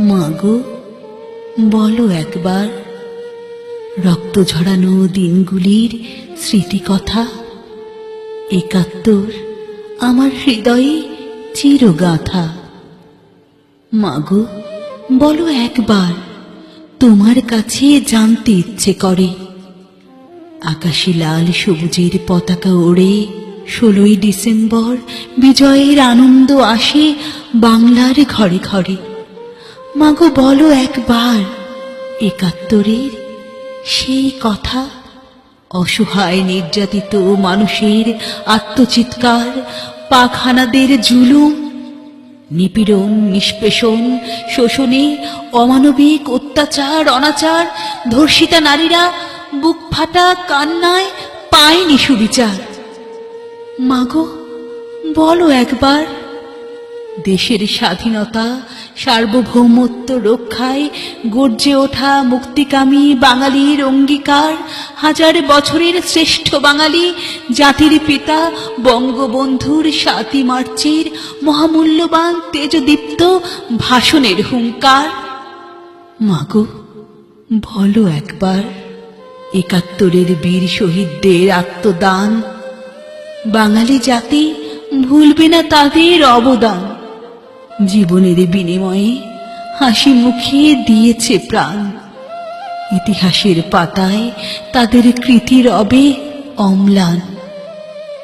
মাগো, বলো একবার, রক্ত ঝরানো দিনগুলির স্মৃতিকথা। একাত্তর, আমার হৃদয়ে চিরগাথা। মাগো, বলো একবার, তোমার কাছে জানতে ইচ্ছে করে। আকাশে লাল সবুজের পতাকা ওড়ে, ষোলোই ডিসেম্বর বিজয়ের আনন্দ আসে বাংলার ঘরে ঘরে। মাগো, বলো একবার, একাত্তরের সেই কথা? অসহায় নির্যাতিত মানুষের আত্মচিৎকার, পাখানাদের জুলুম, নিপীড়ন, নিষ্পেষণ, শোষণে অমানবিক অত্যাচার, অনাচার, ধর্ষিতা নারীরা বুক ফাটা কান্নায় পায়নি সুবিচার। মাগো, বলো একবার দেশের স্বাধীনতা, সার্বভৌমত্ব রক্ষায় গর্জে ওঠা মুক্তিকামী বাঙালির অঙ্গীকার, হাজার বছরের শ্রেষ্ঠ বাঙালি, জাতির পিতা, বঙ্গবন্ধুর সাতই মার্চের মহামূল্যবান তেজদীপ্ত ভাষণের হুঙ্কার। মাগো, বলো একবার, একাত্তরের বীর শহীদদের আত্মদান। বাঙালি জাতি ভুলবে না তাদের অবদান। জীবনের বিনিময়ে হাসি মুখে দিয়েছে প্রাণ। ইতিহাসের পাতায় তাদের কৃতি রবে অম্লান।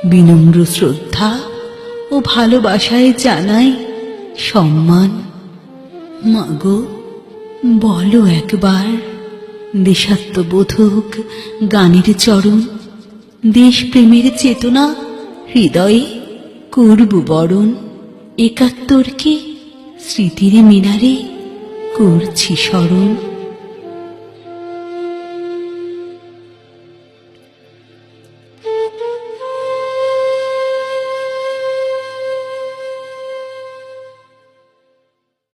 বিনম্র শ্রদ্ধা ও ভালোবাসায় জানাই সম্মান। মাগো, বলো একবার, দেশাত্মবোধক গানের চরণ, দেশপ্রেমের চেতনা হৃদয়ে করব বরণ। একাত্তরকে স্মৃতির মিনারে করছি স্মরণ।